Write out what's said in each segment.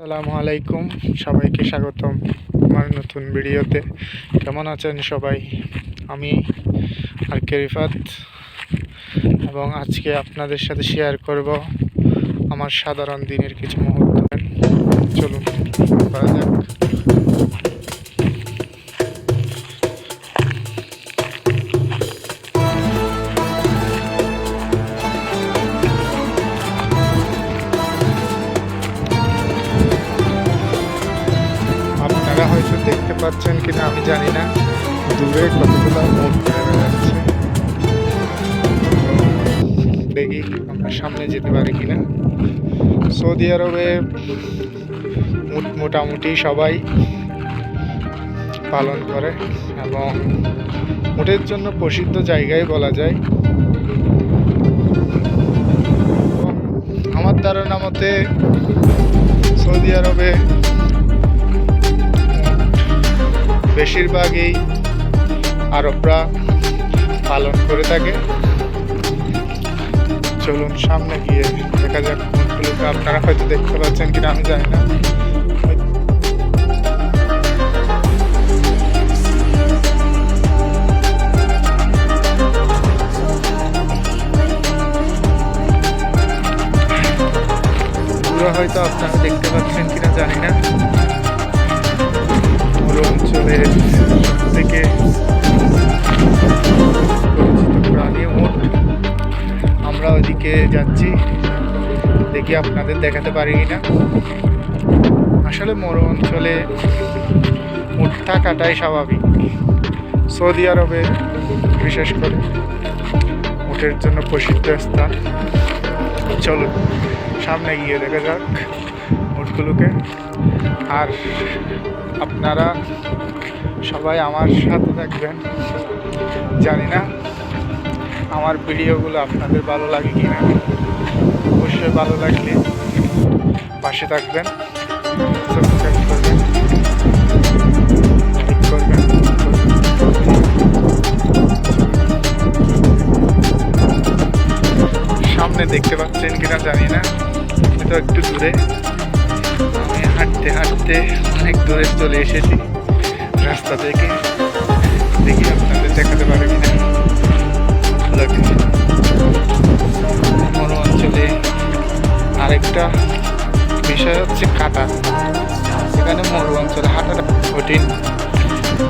আসসালামু আলাইকুম, সবাইকে স্বাগতম আমার নতুন ভিডিওতে। কেমন আছেন সবাই? আমি আর কেরিফাত এবং আজকে আপনাদের সাথে শেয়ার করব আমার সাধারণ দিনের কিছু মুহূর্ত। চলুন, করা যাক। পাচ্ছেন কিনা আমি জানি না। দূরে কতগুলো মোট দেখা আমরা সামনে যেতে পারি কিনা। সৌদি আরবে মোট- মোটামুটি সবাই পালন করে এবং উটের জন্য প্রসিদ্ধ জায়গায় বলা যায়। আমার ধারণা মতে সৌদি আরবে বেশিরভাগই আরবরা পালন করে থাকে। চলুন সামনে গিয়ে দেখা যাক কোনগুলোকে আপনারা হয়তো দেখতে পাচ্ছেন কিনা, আমি জানি না। হয়তো আপনারা দেখতে পাচ্ছেন কিনা, জানি না। অঞ্চলের থেকে পরিচিত প্রাণী আমরা ওইদিকে যাচ্ছি, দেখি আপনাদের দেখাতে পারি কিনা। আসলে মরু অঞ্চলে উট থাকাটাই স্বাভাবিক। সৌদি আরবে, বিশেষ করে উটের জন্য প্রসিদ্ধ স্থান। চলুন, সামনে গিয়ে দেখা যাক। উটগুলোকে আর আপনারা সবাই আমার সাথে থাকবেন। জানি না আমার ভিডিওগুলো আপনাদের ভালো লাগে কি না। অবশ্যই ভালো লাগলে পাশে থাকবেন সামনে দেখতে পাচ্ছেন কিনা জানি না, এটা একটু দূরে। হাঁটতে হাঁটতে অনেক দূরে চলে এসেছি। রাস্তা থেকে দেখি আপনাদের দেখাতে পারে কিনা। মরু অঞ্চলে আরেকটা বিষয় হচ্ছে কাটা। এখানে মরু অঞ্চলে হাঁটাটা কঠিন।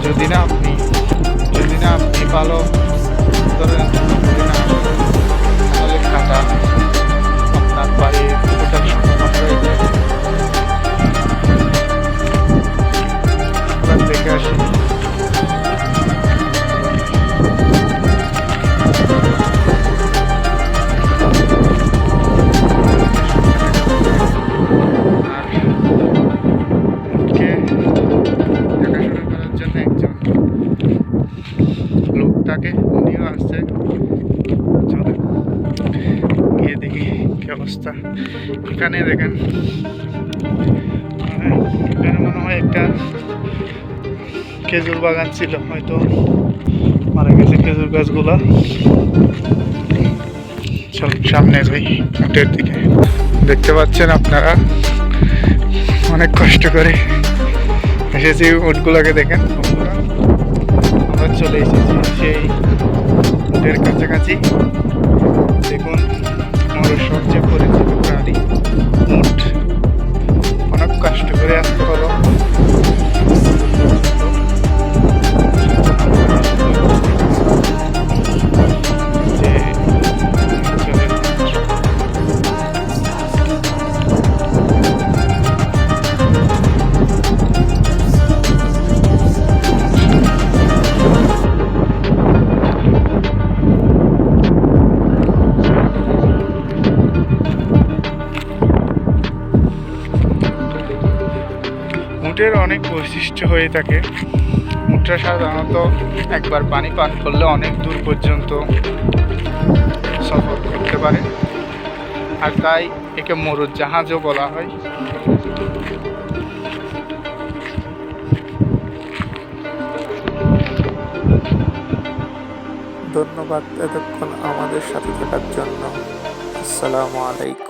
যদি না আপনি, যদি না আপনি ভালো অবস্থা। এখানে দেখেন, এখানে মনে হয় একটা খেজুর বাগান ছিল, হয়তো মারা গেছে খেজুর গাছগুলা। সামনে যাই উটের দিকে। দেখতে পাচ্ছেন আপনারা, অনেক কষ্ট করে এসেছি উটগুলোকে দেখেন। আমরা চলে এসেছি সেই উটের কাছাকাছি। দেখুন আমাদের সবচেয়ে পরিচিত প্রাণী উঠ অনেক কষ্ট করে আসতে হলো উটের অনেক বৈশিষ্ট্য হয়ে থাকে। উটটা সাধারণত একবার পানি পান করলে অনেক দূর পর্যন্ত সফর করতে পারে। আর তাই একে মরুর জাহাজও বলা হয়। ধন্যবাদ এতক্ষণ আমাদের সাথে থাকার জন্য। আসসালামু আলাইকুম।